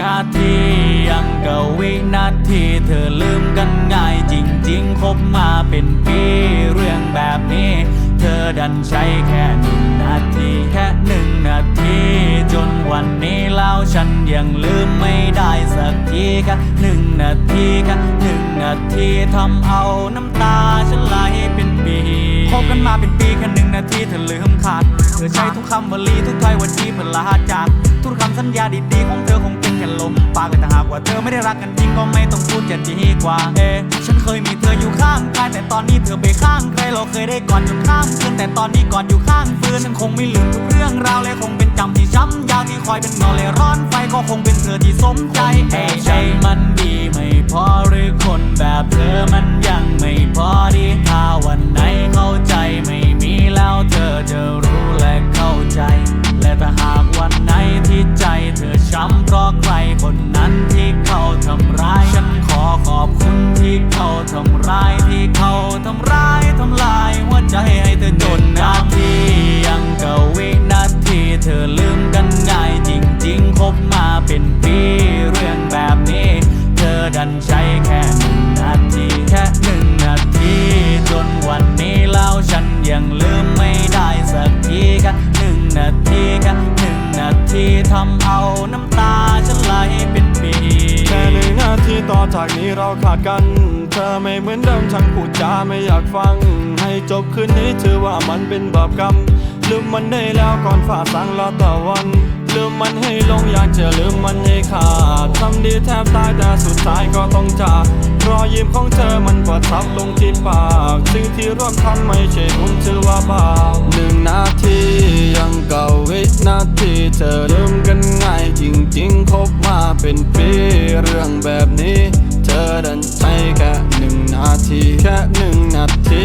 นาทียังกับวินาทีเธอลืมกันง่ายจริงๆ คบมาเป็นปีเรื่องแบบนี้ เธอดันใช้แค่หนึ่งนาทีแค่หนึ่งนาที จนวันนี้แล้วฉันยังลืมไม่ได้สักทีแค่หนึ่งนาทีแค่หนึ่งนาทีทำเอาน้ำตาฉันไหลเป็นปีคบกันมาเป็นปีแค่หนึ่งนาทีเธอลืมขาดเธอใช้ทุกคำวลีทุกถ้อยวันที่เพื่อลาจากทุกคำสัญญาดีๆของเธอคงเว่าเธอไม่ได้รักกันจริงก็ไม่ต้องพูดจะดีกว่า เอ ฉันเคยมีเธออยู่ข้างกายแต่ตอนนี้เธอไปข้างใครเราเคยได้กอดจนข้ามคืนแต่ตอนนี้กอดอยู่ข้างฟืนฉันคงไม่ลืมทุกเรื่องราวและคงเป็นจำที่ช้ำยาวที่คอยเป็นเงาและร้อนไฟก็คงเป็นเธอที่สมใจเอะใจมันดีไม่พอหรือคนแบบเธอมันยังไม่ ดันใช้แค่หนึ่งนาทีแค่หนึ่งนาทีจนวันนี้แล้วฉันยังลืมไม่ได้สักทีแค่หนึ่งนาทีแค่หนึ่งนาทีทำเอาน้ำตาฉันไหลเป็นปีแค่หนึ่งนาทีต่อจากนี้เราขาดกัน เธอไม่เหมือนเดิมฉันพูดจาไม่อยากฟัง ให้จบคืนนี้ถือว่ามันเป็นบาปกรรมลืมมันได้แล้วก่อนฝ่าสังละตะวัน ลืมมันให้ลงอยากจะลืมมันให้ขาดทำดีแทบตายแต่สุดท้ายก็ต้องจากรอยยิ้มของเธอมันประทับลงที่ปากสิ่งที่ร่วมทำไม่ใช่บุญถือว่าบาปหนึ่งนาทียังเก่าวินาทีเธอลืมกันง่ายจริงๆคบมาเป็นปีเรื่องแบบนี้ เธอดันใช้แค่หนึ่งนาทีแค่หนึ่งนาที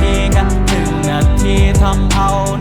ี somehow